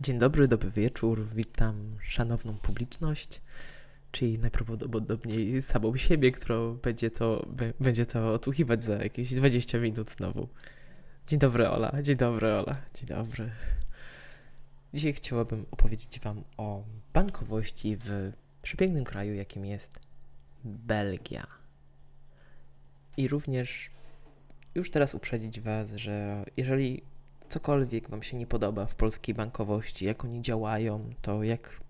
Dzień dobry, dobry wieczór. Witam szanowną publiczność, czyli najprawdopodobniej samą siebie, która będzie to, będzie to odsłuchiwać za jakieś 20 minut znowu. Dzień dobry, Ola. Dzień dobry, Ola. Dzień dobry. Dzisiaj chciałabym opowiedzieć Wam o bankowości w przepięknym kraju, jakim jest Belgia. I również już teraz uprzedzić Was, że jeżeli cokolwiek Wam się nie podoba w polskiej bankowości, jak oni działają, to jak,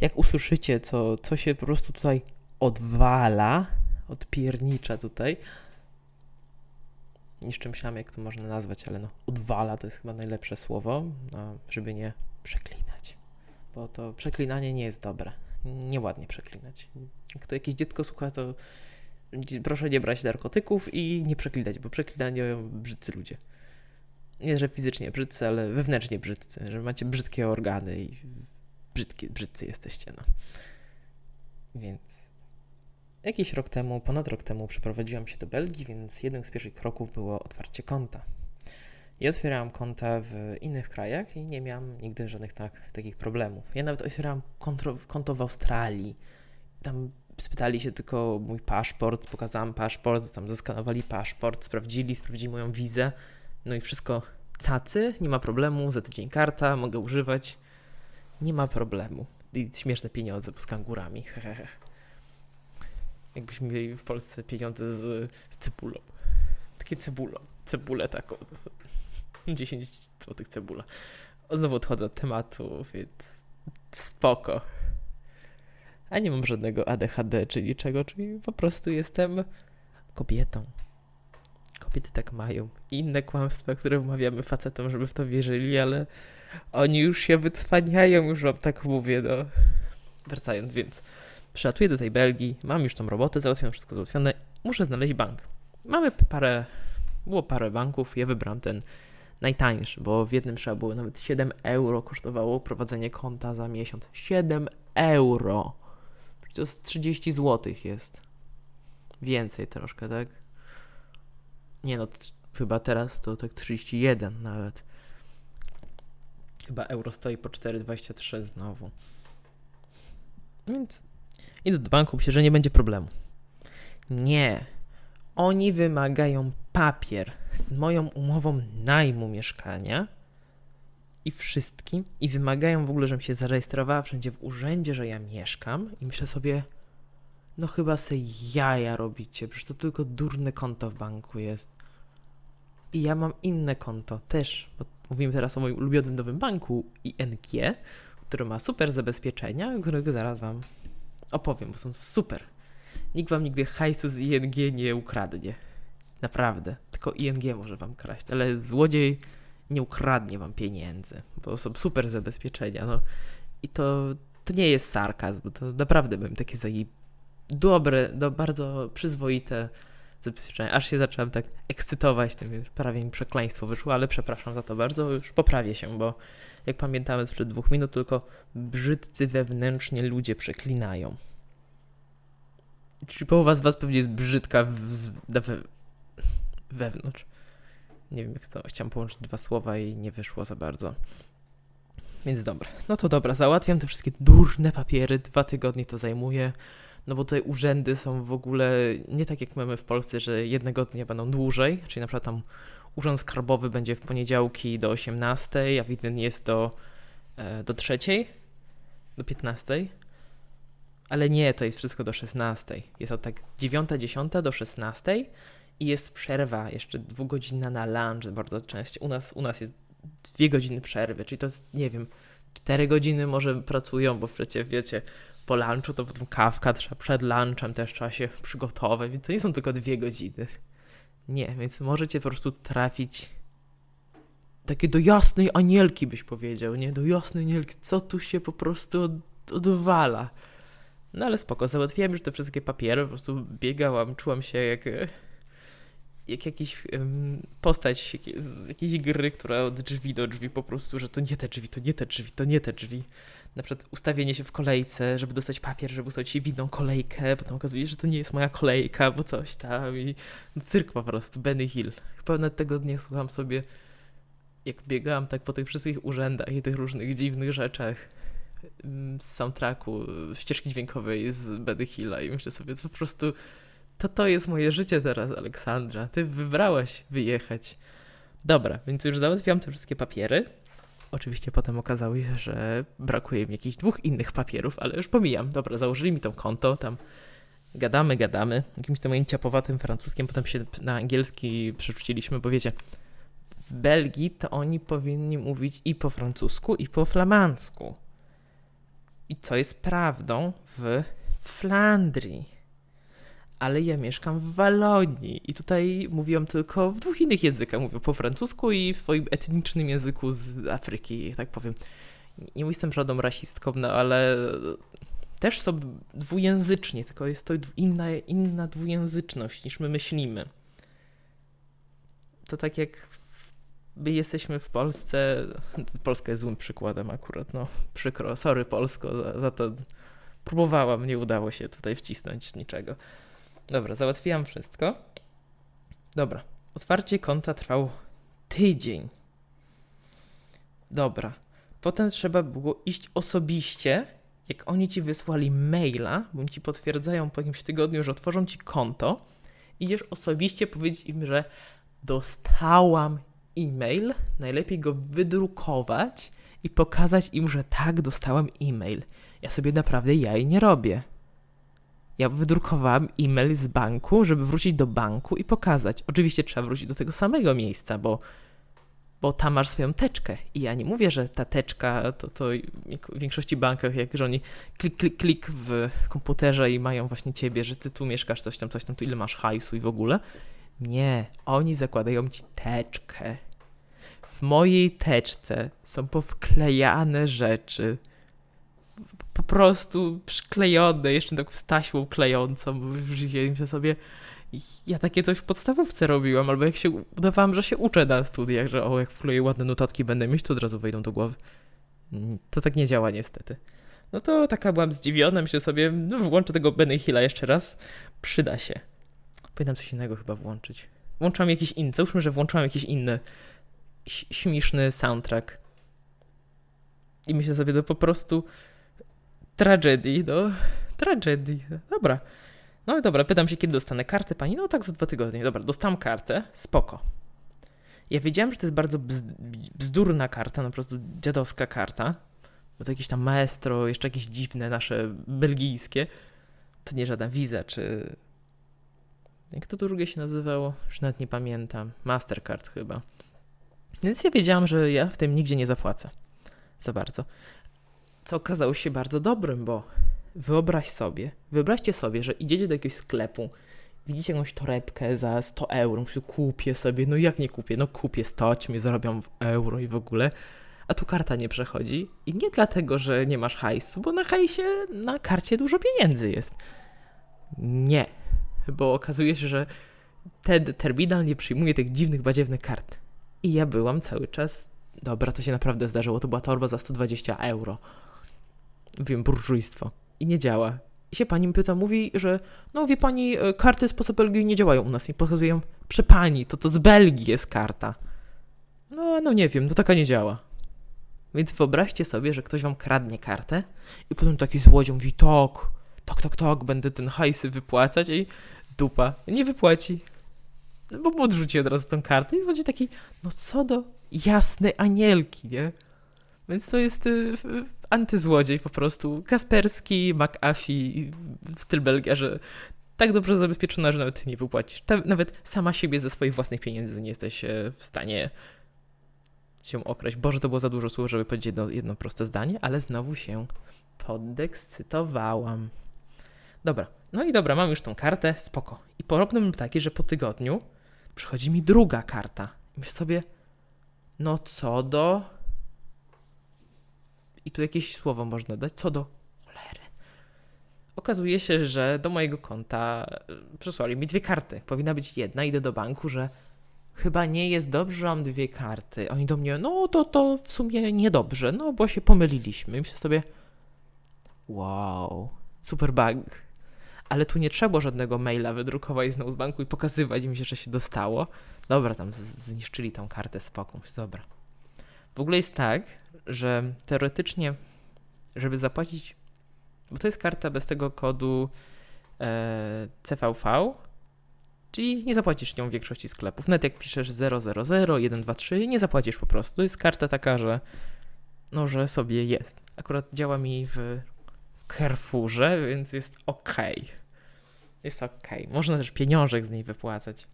jak usłyszycie, co, co się po prostu tutaj odwala, odpiernicza tutaj. Jeszcze myślałem, jak to można nazwać, ale no, odwala to jest chyba najlepsze słowo, no, żeby nie przeklinać. Bo to przeklinanie nie jest dobre. Nieładnie przeklinać. Jak to jakieś dziecko słucha, to proszę nie brać narkotyków i nie przeklinać, bo przeklinają brzydcy ludzie nie, że fizycznie brzydcy, ale wewnętrznie brzydcy, że macie brzydkie organy i brzydkie, brzydcy jesteście, no. Więc jakiś rok temu, ponad rok temu przeprowadziłam się do Belgii, więc jednym z pierwszych kroków było otwarcie konta. I otwierałam konta w innych krajach i nie miałam nigdy żadnych tak, takich problemów. Ja nawet otwierałam konto, konto w Australii. Tam spytali się tylko mój paszport, pokazałam paszport, tam zeskanowali paszport, sprawdzili, sprawdzili moją wizę no i wszystko cacy, nie ma problemu, za tydzień karta, mogę używać. Nie ma problemu. I śmieszne pieniądze z kangurami. Jakbyśmy mieli w Polsce pieniądze z, z cebulą. Takie cebulo. Cebulę taką. 10 złotych cebula. Znowu odchodzę od tematu, więc spoko. A nie mam żadnego ADHD czy niczego, czyli po prostu jestem kobietą. Kobiety tak mają. I inne kłamstwa, które wmawiamy facetom, żeby w to wierzyli, ale oni już się wycwaniają, już wam tak mówię, no. Wracając, więc przylatuję do tej Belgii, mam już tą robotę załatwioną, wszystko załatwione, muszę znaleźć bank. Mamy parę, było parę banków, ja wybrałem ten najtańszy, bo w jednym trzeba było nawet 7 euro kosztowało prowadzenie konta za miesiąc. 7 euro! To jest 30 zł jest. Więcej troszkę, tak? Nie no, chyba teraz to tak 31 nawet. Chyba euro stoi po 4,23 znowu. Więc idę do banku, myślę, że nie będzie problemu. Nie. Oni wymagają papier z moją umową najmu mieszkania i wszystkim i wymagają w ogóle, żebym się zarejestrowała wszędzie w urzędzie, że ja mieszkam i myślę sobie, no chyba se jaja robicie, przecież to tylko durne konto w banku jest. I ja mam inne konto też, bo mówimy teraz o moim ulubionym nowym banku ING, który ma super zabezpieczenia, którego zaraz wam opowiem, bo są super. Nikt wam nigdy hajsu z ING nie ukradnie. Naprawdę. Tylko ING może wam kraść, ale złodziej nie ukradnie wam pieniędzy, bo są super zabezpieczenia. No. I to, to nie jest sarkazm, to naprawdę bym takie za dobre, do, bardzo przyzwoite zabezpieczenia. Aż się zacząłem tak ekscytować, tym prawie mi przekleństwo wyszło, ale przepraszam za to bardzo, już poprawię się, bo jak pamiętamy sprzed dwóch minut, tylko brzydcy wewnętrznie ludzie przeklinają. Czyli połowa z was pewnie jest brzydka w, we, wewnątrz. Nie wiem, jak to. Chciałem połączyć dwa słowa i nie wyszło za bardzo. Więc dobra. No to dobra, załatwiam te wszystkie durne papiery. Dwa tygodnie to zajmuje no bo tutaj urzędy są w ogóle nie tak jak mamy w Polsce, że jednego dnia będą dłużej, czyli na przykład tam urząd skarbowy będzie w poniedziałki do 18, a w inny jest do, e, do 3, do 15. Ale nie, to jest wszystko do 16. Jest od tak 9, 10 do 16 i jest przerwa jeszcze dwugodzinna na lunch bardzo często. U nas, u nas jest dwie godziny przerwy, czyli to jest, nie wiem, 4 godziny może pracują, bo przecież wiecie, po lunchu, to potem kawka trzeba przed lunchem też trzeba się przygotować, więc to nie są tylko dwie godziny. Nie, więc możecie po prostu trafić takie do jasnej anielki byś powiedział, nie? Do jasnej anielki, co tu się po prostu od, odwala. No ale spoko, załatwiłem już te wszystkie papiery, po prostu biegałam, czułam się jak, jak jakiś um, postać z jakiejś gry, która od drzwi do drzwi po prostu, że to nie te drzwi, to nie te drzwi, to nie te drzwi na przykład ustawienie się w kolejce, żeby dostać papier, żeby ustawić się w inną kolejkę, potem okazuje się, że to nie jest moja kolejka, bo coś tam i no, cyrk po prostu, Benny Hill. Chyba nawet tego dnia słucham sobie jak biegałam tak po tych wszystkich urzędach i tych różnych dziwnych rzeczach mm, z soundtracku, ścieżki dźwiękowej z Bedy Hilla i myślę sobie, to po prostu to to jest moje życie teraz, Aleksandra. Ty wybrałaś wyjechać. Dobra, więc już załatwiłam te wszystkie papiery. Oczywiście potem okazało się, że brakuje mi jakichś dwóch innych papierów, ale już pomijam. Dobra, założyli mi to konto, tam gadamy, gadamy. Jakimś tam moim ciapowatym francuskiem, potem się na angielski przerzuciliśmy, bo wiecie, w Belgii to oni powinni mówić i po francusku, i po flamandzku. I co jest prawdą w Flandrii. Ale ja mieszkam w Walonii i tutaj mówiłam tylko w dwóch innych językach. Mówię po francusku i w swoim etnicznym języku z Afryki, tak powiem. Nie jestem żadną rasistką, no ale też są dwujęzyczni, tylko jest to inna, inna dwujęzyczność niż my myślimy. To tak jak my jesteśmy w Polsce, Polska jest złym przykładem akurat, no przykro, sorry Polsko, za, za to próbowałam, nie udało się tutaj wcisnąć niczego. Dobra, załatwiłam wszystko. Dobra, otwarcie konta trwało tydzień. Dobra, potem trzeba było iść osobiście jak oni ci wysłali maila, oni ci potwierdzają po jakimś tygodniu, że otworzą ci konto, idziesz osobiście powiedzieć im, że dostałam e-mail, najlepiej go wydrukować i pokazać im, że tak, dostałam e-mail. Ja sobie naprawdę jaj nie robię. Ja wydrukowałam e-mail z banku, żeby wrócić do banku i pokazać. Oczywiście trzeba wrócić do tego samego miejsca, bo bo tam masz swoją teczkę. I ja nie mówię, że ta teczka to, to w większości bankach, jak że oni klik, klik, klik w komputerze i mają właśnie ciebie, że ty tu mieszkasz, coś tam, coś tam, tu ile masz hajsu i w ogóle. Nie, oni zakładają ci teczkę. W mojej teczce są powklejane rzeczy. Prostu przyklejone, jeszcze tak z taśmą klejącą. Wzięliśmy sobie ja takie coś w podstawówce robiłam, albo jak się udawałam, że się uczę na studiach, że o, jak wkleję ładne notatki będę mieć, to od razu wejdą do głowy. Mm, to tak nie działa niestety. No to taka byłam zdziwiona, myślę sobie, no włączę tego Benny Hilla jeszcze raz, przyda się. Powinnam coś innego chyba włączyć. Włączam jakiś inny, załóżmy, że włączyłam jakiś inny śmieszny soundtrack. I myślę sobie, to po prostu tragedii, no, tragedii. Dobra. No i dobra, pytam się, kiedy dostanę kartę pani? No tak za dwa tygodnie. Dobra, dostałam kartę, spoko. Ja wiedziałem, że to jest bardzo bzdurna karta, no po prostu dziadowska karta. Bo to jakieś tam maestro, jeszcze jakieś dziwne nasze belgijskie. To nie żadna wiza, czy... Jak to drugie się nazywało? Już nawet nie pamiętam. Mastercard chyba. Więc ja wiedziałam, że ja w tym nigdzie nie zapłacę. Za bardzo. Co okazało się bardzo dobrym, bo wyobraź sobie, wyobraźcie sobie, że idziecie do jakiegoś sklepu, widzicie jakąś torebkę za 100 euro, myślicie, kupię sobie, no jak nie kupię, no kupię 100, mnie zarobią w euro i w ogóle, a tu karta nie przechodzi i nie dlatego, że nie masz hajsu, bo na hajsie, na karcie dużo pieniędzy jest. Nie, bo okazuje się, że ten terminal nie przyjmuje tych dziwnych, badziewnych kart. I ja byłam cały czas, dobra, to się naprawdę zdarzyło, to była torba za 120 euro. Wiem, burżujstwo i nie działa. I się pani pyta, mówi, że no wie pani, e, karty z sposób Belgii nie działają u nas. I pokazują, przy pani, to to z Belgii jest karta. No, no nie wiem, no taka nie działa. Więc wyobraźcie sobie, że ktoś wam kradnie kartę i potem taki złodziej mówi, tak, tak, tak, tak, będę ten hajsy wypłacać i dupa, nie wypłaci. No bo odrzuci od razu tę kartę i będzie taki, no co do jasnej anielki, nie? Więc to jest y, antyzłodziej po prostu. Kasperski, McAfee, styl Belgia, że tak dobrze zabezpieczona, że nawet nie wypłacisz. Nawet sama siebie ze swoich własnych pieniędzy nie jesteś e, w stanie się okraść. Boże, to było za dużo słów, żeby powiedzieć jedno, jedno proste zdanie, ale znowu się podekscytowałam. Dobra, no i dobra, mam już tą kartę, spoko. I problem był taki, że po tygodniu przychodzi mi druga karta. I myślę sobie, no co do i tu jakieś słowo można dać. Co do cholery. Okazuje się, że do mojego konta e, przysłali mi dwie karty. Powinna być jedna. Idę do banku, że chyba nie jest dobrze, że mam dwie karty. Oni do mnie, no to to w sumie niedobrze, no bo się pomyliliśmy. I myślę sobie, wow, super bug. Ale tu nie trzeba żadnego maila wydrukować znowu z banku i pokazywać mi się, że się dostało. Dobra, tam zniszczyli tą kartę spokój. Dobra. W ogóle jest tak, że teoretycznie, żeby zapłacić, bo to jest karta bez tego kodu e, CVV, czyli nie zapłacisz nią w większości sklepów. Nawet jak piszesz 000, 123, nie zapłacisz po prostu. To jest karta taka, że no, że sobie jest. Akurat działa mi w, w Carrefourze, więc jest ok. Jest ok. Można też pieniążek z niej wypłacać.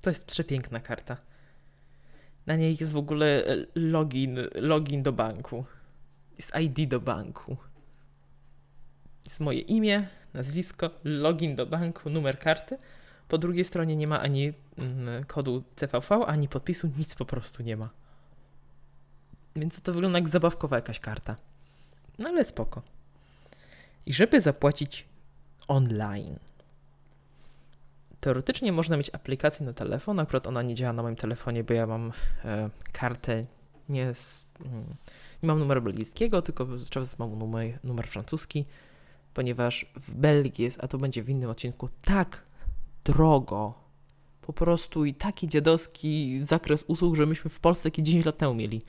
To jest przepiękna karta. Na niej jest w ogóle e, login, login do banku. Jest ID do banku. Jest moje imię, nazwisko, login do banku, numer karty. Po drugiej stronie nie ma ani mm, kodu CVV, ani podpisu, nic po prostu nie ma. Więc to wygląda jak zabawkowa jakaś karta. No ale spoko. I żeby zapłacić online. Teoretycznie można mieć aplikację na telefon, akurat ona nie działa na moim telefonie, bo ja mam e, kartę nie, z, mm, nie mam numeru belgijskiego, tylko cały czas mam numer, numer francuski, ponieważ w Belgii jest, a to będzie w innym odcinku, tak drogo, po prostu i taki dziadowski zakres usług, że myśmy w Polsce jakieś 10 lat temu mieli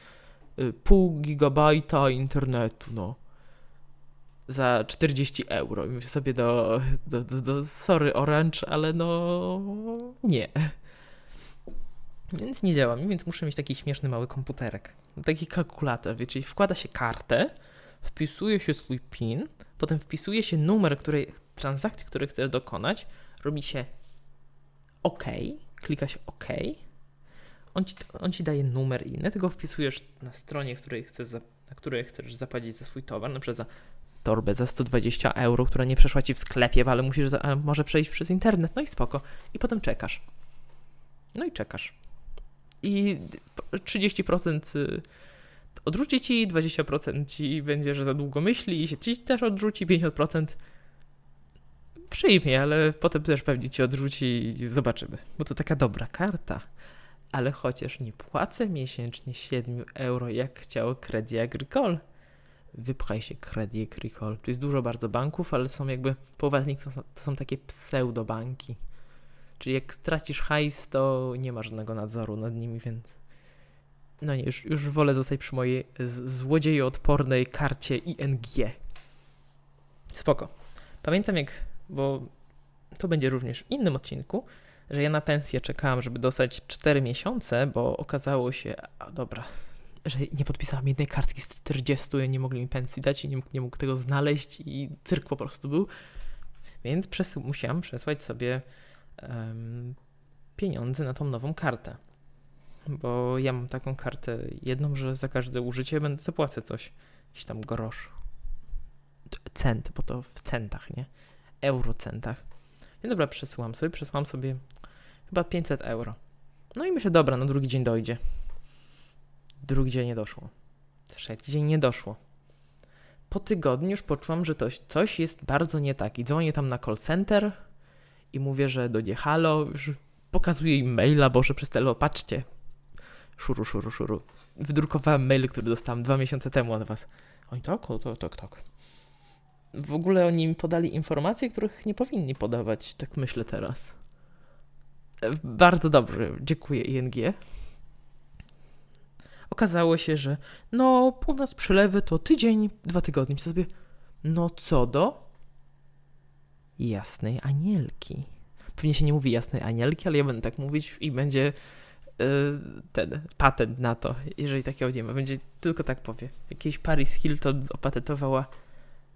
y, pół gigabajta internetu, no za 40 euro. I mówię sobie do, do, do, do sorry Orange, ale no nie. Więc nie działa mi, więc muszę mieć taki śmieszny mały komputerek. Taki kalkulator, wie, czyli wkłada się kartę, wpisuje się swój PIN, potem wpisuje się numer której, transakcji, której chcesz dokonać, robi się OK, klika się OK, on ci, on ci daje numer inny, tego wpisujesz na stronie, której chcesz na której chcesz zapłacić za swój towar, na przykład za torbę za 120 euro, która nie przeszła ci w sklepie, ale musisz, ale może przejść przez internet, no i spoko. I potem czekasz. No i czekasz. I 30% y, odrzuci ci, 20% ci będzie, że za długo myśli i się ci też odrzuci, 50% przyjmie, ale potem też pewnie ci odrzuci i zobaczymy. Bo to taka dobra karta. Ale chociaż nie płacę miesięcznie 7 euro, jak chciał Credit Agricole wypchaj się Credit Agricole. Tu jest dużo bardzo banków, ale są jakby, połowa z nich to to są takie pseudobanki. Czyli jak stracisz hajs, to nie ma żadnego nadzoru nad nimi, więc no nie, już, już wolę zostać przy mojej złodziejoodpornej karcie ING. Spoko. Pamiętam jak, bo to będzie również w innym odcinku, że ja na pensję czekałam, żeby dostać 4 miesiące, bo okazało się, a dobra, że nie podpisałam jednej kartki z 40, nie mogli mi pensji dać i nie mógł, nie mógł tego znaleźć i cyrk po prostu był. Więc przes musiałam przesłać sobie um, pieniądze na tą nową kartę. Bo ja mam taką kartę jedną, że za każde użycie będę zapłacę coś. Jakiś tam grosz. Cent, bo to w centach, nie? Eurocentach. No dobra, przesyłam sobie, przesyłam sobie chyba 500 euro. No i myślę, dobra, na drugi dzień dojdzie. Drugi dzień nie doszło. Trzeci dzień nie doszło. Po tygodniu już poczułam, że to, coś jest bardzo nie tak. I dzwonię tam na call center i mówię, że do nie halo, już pokazuję im maila, boże, przez tele, patrzcie. Szuru, szuru, szuru. Wydrukowałem mail, który dostałem dwa miesiące temu od was. Oni tak, o, tak, tak, tak. W ogóle oni mi podali informacje, których nie powinni podawać, tak myślę teraz. E, bardzo dobrze, dziękuję ING. Okazało się, że no, u nas przelewy to tydzień, dwa tygodnie. Myślę sobie, no co do jasnej anielki. Pewnie się nie mówi jasnej anielki, ale ja będę tak mówić i będzie yy, ten patent na to, jeżeli takiego nie ma. Będzie tylko tak powie. Jakieś Paris Hilton opatentowała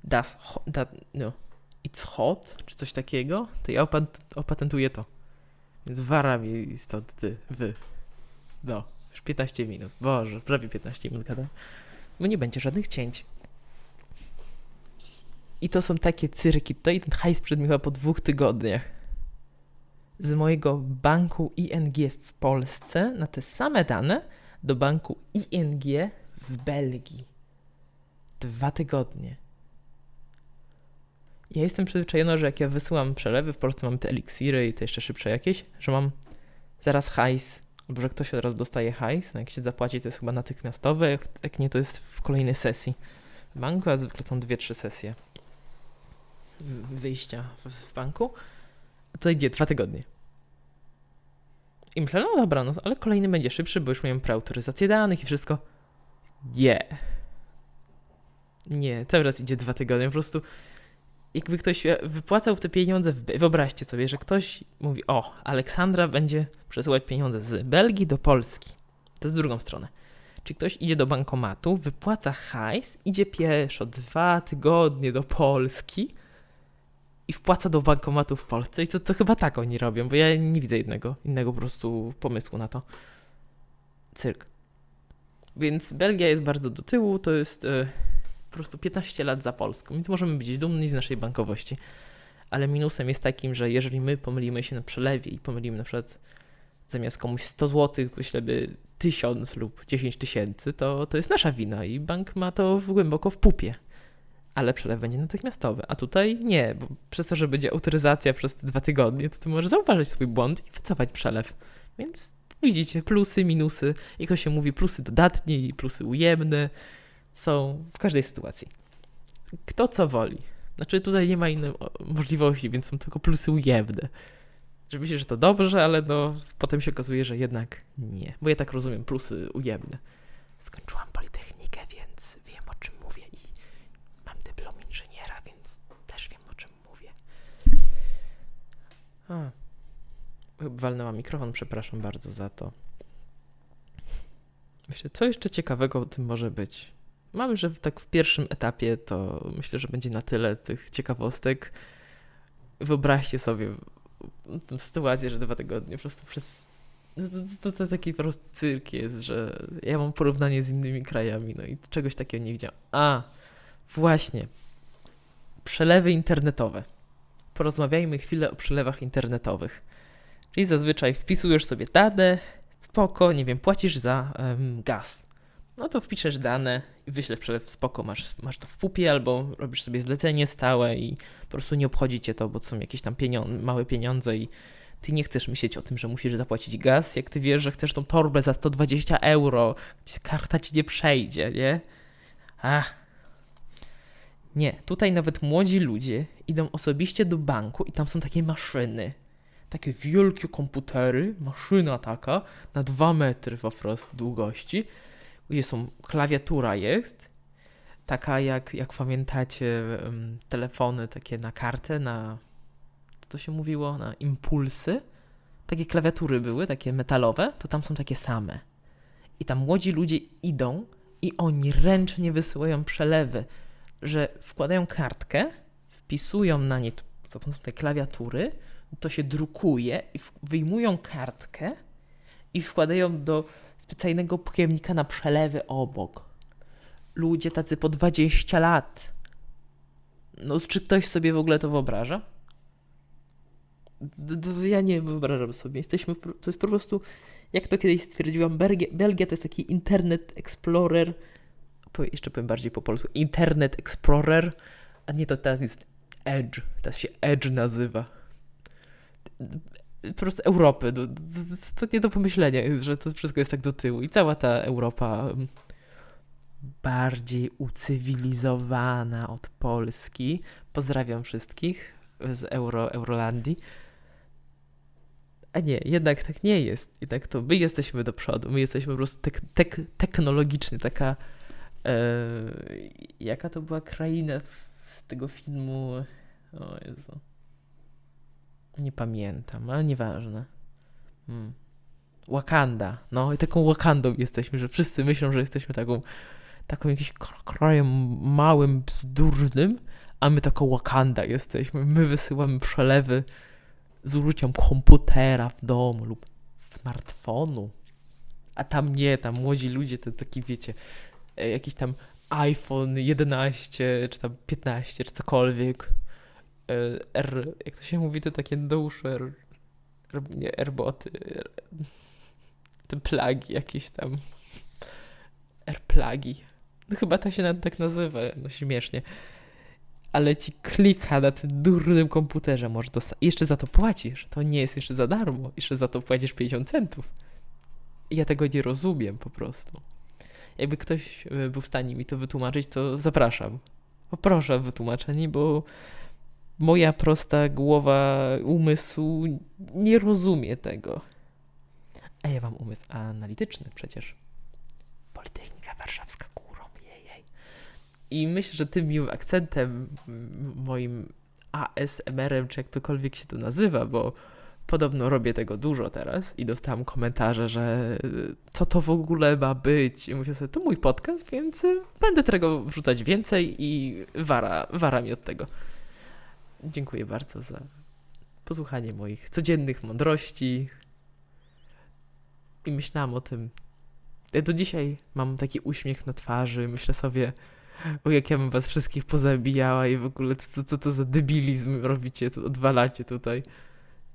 das, that, no, it's hot, czy coś takiego, to ja opatentuję to. Więc wara mi stąd ty, wy. No. Już 15 minut. Boże, prawie 15 minut gadam. Bo nie będzie żadnych cięć. I to są takie cyrki. Tutaj ten hajs przed mi chyba po dwóch tygodniach. Z mojego banku ING w Polsce na te same dane do banku ING w Belgii. Dwa tygodnie. Ja jestem przyzwyczajona, że jak ja wysyłam przelewy, w Polsce mam te eliksiry i te jeszcze szybsze jakieś, że mam zaraz hajs Albo że ktoś od razu dostaje hajs, no jak się zapłaci, to jest chyba natychmiastowe, jak, nie, to jest w kolejnej sesji. W banku, a zwykle są dwie, trzy sesje wyjścia w, banku. To idzie dwa tygodnie. I myślę, no dobra, no ale kolejny będzie szybszy, bo już miałem preautoryzację danych i wszystko. Nie. Nie, teraz idzie dwa tygodnie. Po prostu jakby ktoś e, wypłacał te pieniądze, w, wyobraźcie sobie, że ktoś mówi, o, Aleksandra będzie przesyłać pieniądze z Belgii do Polski. To jest drugą stronę. Czy ktoś idzie do bankomatu, wypłaca hajs, idzie pieszo dwa tygodnie do Polski i wpłaca do bankomatu w Polsce. I to, to chyba tak oni robią, bo ja nie widzę jednego, innego po prostu pomysłu na to. Cyrk. Więc Belgia jest bardzo do tyłu, to jest po prostu 15 lat za Polską, więc możemy być dumni z naszej bankowości. Ale minusem jest takim, że jeżeli my pomylimy się na przelewie i pomylimy na przykład zamiast komuś 100 zł wyślemy 1000 lub 10 tysięcy, to, to jest nasza wina i bank ma to głęboko w pupie. Ale przelew będzie natychmiastowy, a tutaj nie, bo przez to, że będzie autoryzacja przez te dwa tygodnie, to ty możesz zauważyć swój błąd i wycofać przelew. Więc widzicie, plusy, minusy, jak to się mówi, plusy dodatnie i plusy ujemne są w każdej sytuacji. Kto co woli. Znaczy tutaj nie ma innej możliwości, więc są tylko plusy ujemne. Że myślę, że to dobrze, ale no potem się okazuje, że jednak nie. Bo ja tak rozumiem plusy ujemne. Skończyłam Politechnikę, więc wiem o czym mówię i mam dyplom inżyniera, więc też wiem o czym mówię. A. Walnęłam mikrofon, przepraszam bardzo za to. Myślę, co jeszcze ciekawego tym może być? Mamy, że tak w pierwszym etapie to myślę, że będzie na tyle tych ciekawostek. Wyobraźcie sobie tę sytuację, że dwa tygodnie po prostu przez. no To, to, to taki po prostu cyrk jest, że ja mam porównanie z innymi krajami, no i czegoś takiego nie widziałam. A, właśnie. Przelewy internetowe. Porozmawiajmy chwilę o przelewach internetowych. Czyli zazwyczaj wpisujesz sobie dane, spoko, nie wiem, płacisz za em, gaz. No to wpiszesz dane i wyślesz przelew spoko, masz, masz to w pupie albo robisz sobie zlecenie stałe i po prostu nie obchodzi cię to, bo są jakieś tam małe pieniądze i ty nie chcesz myśleć o tym, że musisz zapłacić gaz, jak ty wiesz, że chcesz tą torbę za 120 euro, karta ci nie przejdzie, nie? Ach. Nie, tutaj nawet młodzi ludzie idą osobiście do banku i tam są takie maszyny. Takie wielkie komputery, maszyna taka, na 2 metry po prostu długości, gdzie są, klawiatura jest, taka jak, jak pamiętacie, telefony takie na kartę, na, co to się mówiło, na impulsy. Takie klawiatury były, takie metalowe, to tam są takie same. I tam młodzi ludzie idą i oni ręcznie wysyłają przelewy, że wkładają kartkę, wpisują na nie, za pomocą tej klawiatury, to się drukuje i wyjmują kartkę i wkładają do specjalnego pojemnika na przelewy obok. Ludzie tacy po 20 lat. No, czy ktoś sobie w ogóle to wyobraża? Ja nie wyobrażam sobie. Jesteśmy, to jest po prostu, jak to kiedyś stwierdziłam, Belgia, Belgia to jest taki Internet Explorer, jeszcze powiem bardziej po polsku, Internet Explorer, a nie to teraz jest Edge, teraz się Edge nazywa. Po prostu Europy, no, to nie do pomyślenia że to wszystko jest tak do tyłu i cała ta Europa mm, bardziej ucywilizowana od Polski. Pozdrawiam wszystkich z Euro, Eurolandii. A nie, jednak tak nie jest. Jednak to my jesteśmy do przodu. My jesteśmy po prostu tek, tek, taka. E, jaka to była kraina z tego filmu? O Jezu. Nie pamiętam, ale nieważne. Hmm. Wakanda. No i taką Wakandą jesteśmy, że wszyscy myślą, że jesteśmy taką, taką jakimś kr- krajem małym, bzdurnym, a my taką Wakanda jesteśmy. My wysyłamy przelewy z użyciem komputera w domu lub smartfonu. A tam nie, tam młodzi ludzie to taki, wiecie, e, jakiś tam iPhone 11, czy tam 15, czy cokolwiek. E, R, jak to się mówi, to takie dusze, R, R, nie, Airboty, R, te plagi jakieś tam. Airplagi. No chyba to się nawet tak nazywa, no śmiesznie. Ale ci klika na tym durnym komputerze, może to jeszcze za to płacisz. To nie jest jeszcze za darmo, jeszcze za to płacisz 50 centów. Ja tego nie rozumiem po prostu. Jakby ktoś e, był w stanie mi to wytłumaczyć, to zapraszam. Poproszę o wytłumaczenie, bo moja prosta głowa, umysł nie rozumie tego. A ja mam umysł analityczny przecież. Politechnika Warszawska górą, jej. I myślę, że tym miłym akcentem, moim ASMR-em, czy jak tokolwiek się to nazywa, bo podobno robię tego dużo teraz i dostałam komentarze, że y, co to w ogóle ma być. I myślę sobie, to mój podcast, więc y, będę tego wrzucać więcej i wara, wara mi od tego. Dziękuję bardzo za posłuchanie moich codziennych mądrości. I myślałam o tym. Ja do dzisiaj mam taki uśmiech na twarzy. Myślę sobie, o jak ja bym was wszystkich pozabijała i w ogóle co, co to za debilizm robicie, to odwalacie tutaj.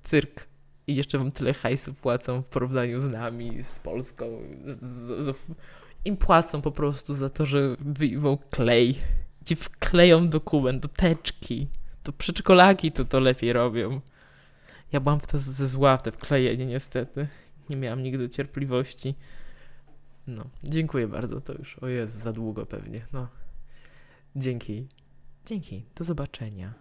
Cyrk. I jeszcze wam tyle hajsu płacą w porównaniu z nami, z Polską. Z, z, z, Im płacą po prostu za to, że wyjmą klej. Ci wkleją dokument do teczki. To przedszkolaki to to lepiej robią. Ja byłam w to ze zła, w te wklejenie niestety. Nie miałam nigdy cierpliwości. No, dziękuję bardzo, to już, o jest za długo pewnie, no. Dzięki. Dzięki, do zobaczenia.